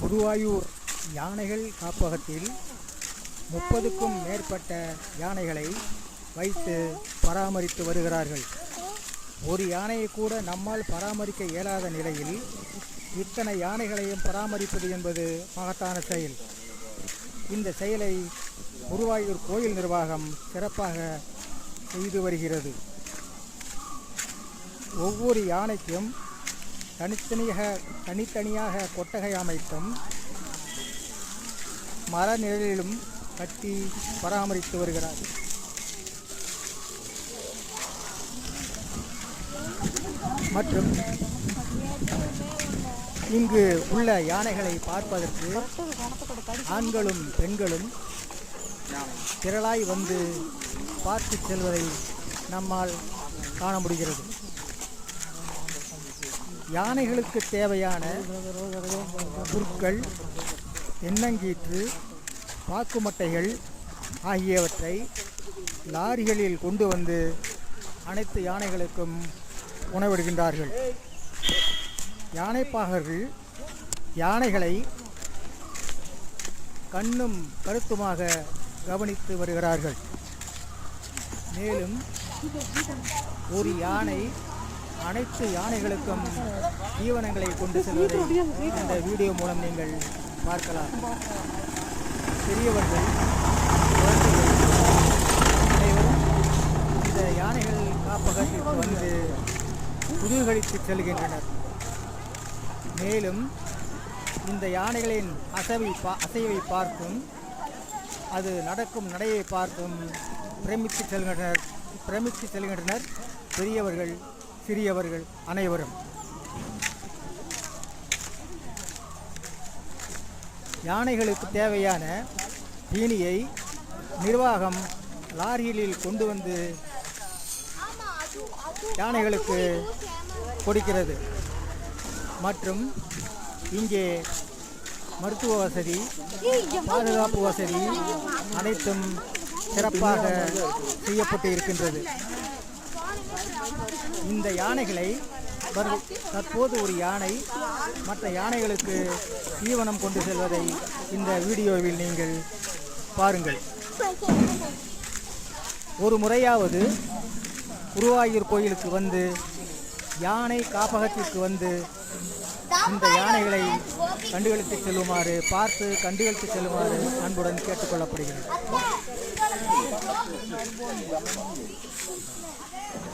குருவாயூர் யானைகள் காப்பகத்தில் முப்பதுக்கும் மேற்பட்ட யானைகளை வைத்து பராமரித்து வருகிறார்கள். ஒரு யானையை கூட நம்மால் பராமரிக்க இயலாத நிலையில் இத்தனை யானைகளையும் பராமரிப்பது என்பது மகத்தான செயல். இந்த செயலை குருவாயூர் கோயில் நிர்வாகம் சிறப்பாக செய்து வருகிறது. ஒவ்வொரு யானைக்கும் தனித்தனியாக தனித்தனியாக கொட்டகை அமைத்தும் மர நிழலிலும் கட்டி பராமரித்து வருகிறார். மற்றும் இங்கு உள்ள யானைகளை பார்ப்பதற்கு ஆண்களும் பெண்களும் திரளாய் வந்து பார்த்து செல்வதை நம்மால் காண முடிகிறது. யானைகளுக்கு தேவையான புற்கள் தென்னங்கீற்று பாக்குமட்டைகள் ஆகியவற்றை லாரிகளில் கொண்டு வந்து அனைத்து யானைகளுக்கும் உணவிடுகின்றார்கள். யானைப்பாகர்கள் யானைகளை கண்ணும் கருத்துமாக கவனித்து வருகிறார்கள். மேலும் ஒரு யானை அனைத்து யானைகளுக்கும் தீவனங்களை கொண்டு செல்வதை இந்த வீடியோ மூலம் நீங்கள் பார்க்கலாம். பெரியவர்கள் அனைவரும் இந்த யானைகள் காப்பகத்திற்கு வந்து குதூகலித்து செல்கின்றனர். மேலும் இந்த யானைகளின் அசைவை பா அசைவை பார்த்தும் அது நடக்கும் நடையை பார்த்தும் பிரமித்து செல்கின்றனர் பிரமித்து செல்கின்றனர் பெரியவர்கள். சிறியவர்கள் அனைவரும். யானைகளுக்கு தேவையான தீனியை நிர்வாகம் லாரியில் கொண்டு வந்து யானைகளுக்கு கொடுக்கிறது. மற்றும் இங்கே மருத்துவ வசதி பாதுகாப்பு வசதி அனைத்தும் சிறப்பாக செய்யப்பட்டு இருக்கின்றது. இந்த யானைகளை தற்போது ஒரு யானை மற்ற யானைகளுக்கு தீவனம் கொண்டு செல்வதை இந்த வீடியோவில் நீங்கள் பாருங்கள். ஒரு முறையாவது குருவாயூர் கோயிலுக்கு வந்து யானை காப்பகத்திற்கு வந்து இந்த யானைகளை கண்டுகளுக்கு செல்லுமாறு பார்த்து கண்டுகளுக்கு செல்லுமாறு அன்புடன் கேட்டுக்கொள்ளப்படுகிறது.